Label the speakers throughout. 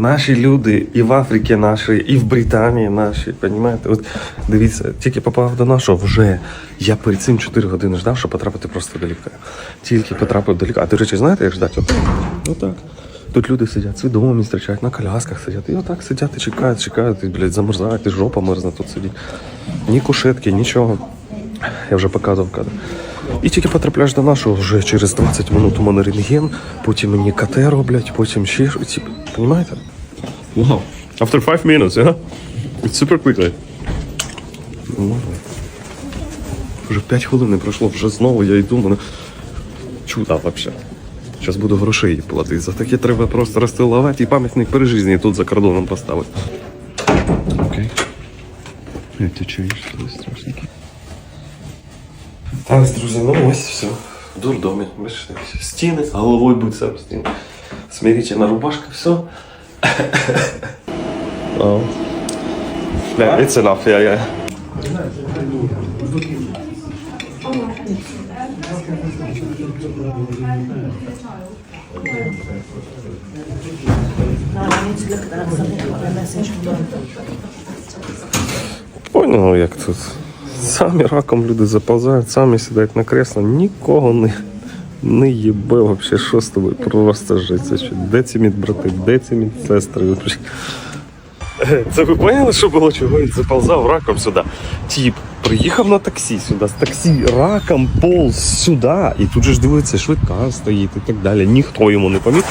Speaker 1: Наші люди і в Африці наші, і в Британії наші, розумієте? От дивіться, тільки попав до нашого вже. Я перед цим 4 години ждав, щоб потрапити просто до лікаря. Тільки потрапив до лікаря. А до речі, знаєте, як ждати? Отак. Отак. Тут люди сидять, свідомі зустрічають, на колясках сидять. І отак сидять і чекають, чекають, і, блядь, замерзають, і жопа мерзне тут сидить. Ні кушетки, нічого. Я вже показував кадр. І тільки потрапляєш до нашого вже через 20 минут у мене рентген, потім мені КТ роблять, потім ще Понімаєте?
Speaker 2: Wow. After five minutes, yeah? It's super quickly.
Speaker 1: Вже 5 хвилин не пройшло, вже знову я йду, мене чудо взагалі. Зараз буду грошей платити. За таке треба просто розстилувати і пам'ятник при житті тут за кордоном поставити.
Speaker 2: Okay. You have to change this страшненький.
Speaker 1: Так, друзі, ну ось все. В дурдомі. Бачите, стіни, головою будь об стіни. Смирительна рубашка, все. oh. Yeah, it's enough, yeah, yeah. Поняв, як тут. Самі раком люди заповзають, самі сідають на кресло, нікого не, не їбе вообще, що з тобою, просто що, де ці медбрати, де ці медсестри? Це ви поняли, що було, чого він заповзав раком сюди? Тіп приїхав на таксі сюди, з таксі раком полз сюди, і тут же ж дивиться, швидка стоїть і так далі. Ніхто йому не поміг.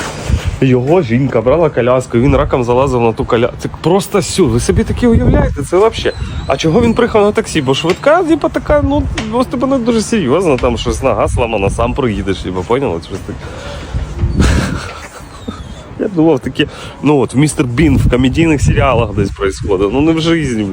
Speaker 1: Його жінка брала коляску, він раком залазив на ту коляску. Це просто сюди. Ви собі таке уявляєте? Це взагалі. А чого він приїхав на таксі? Бо швидка, типа така, ну, ось тебе не дуже серйозно, там щось нога сломана, сам проїдеш, типа, поняли? Я думав таке, ну от містер Бін в комедійних серіалах десь происходить, ну не в житті.